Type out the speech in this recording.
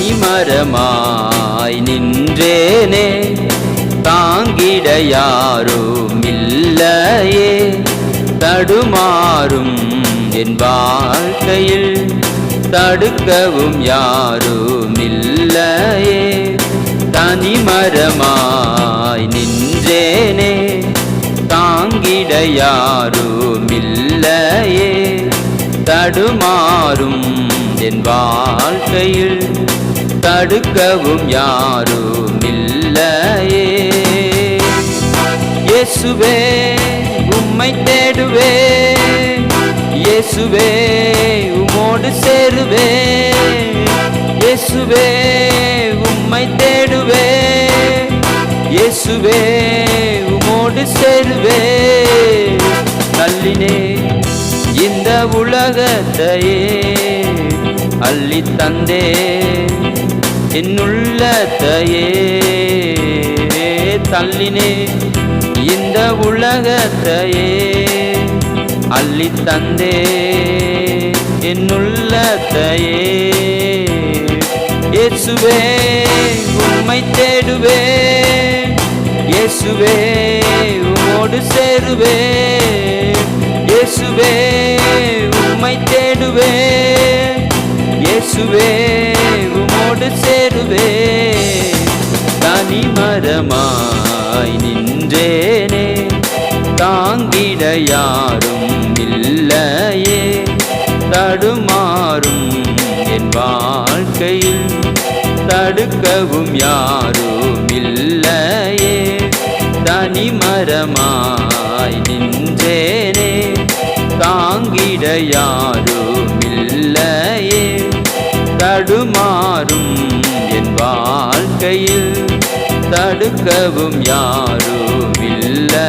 தனிமரமாய் நின்றேனே தாங்கிட யாரும் இல்லையே தடுமாறும் என் வாழ்க்கையில் தடுக்கவும் யாரும் இல்லையே தனிமரமாய் நின்றேனே தாங்கிட யாரும் இல்லையே தடுமாறும் என் வாழ்க்கையில் தடுக்கவும் யாரும் இல்லையே. இயேசுவே உம்மை தேடுவே. இயேசுவே உமோடு சேருவே. இயேசுவே உம்மை தேடுவே. இயேசுவே உமோடு சேருவே. தள்ளினே இந்த உலகத்தையே. அள்ளி தந்தே என்னுள்ளத்தையே தள்ளினே. இந்த உலகத்தையே அள்ளி தந்தே என்னுள்ளத்தையே இயேசுவே உண்மை தேடுவே. இயேசுவே உமோடு சேருவே. இயேசுவே உம்மை தேடுவே. இயேசுவே உமோடு சேருவே. தனி மரமாய் நின்றேனே தாங்கிட யாரும் இல்லையே. தடுமாறும் என் வாழ்க்கையில் தடுக்கவும் யாரும் இல்லையே. தனி மரமாய் நின்றேனே தாங்கிட யாரும் தடுமாறும் என் வாழ்க்கையில் தடுக்கவும் யாரும் இல்லை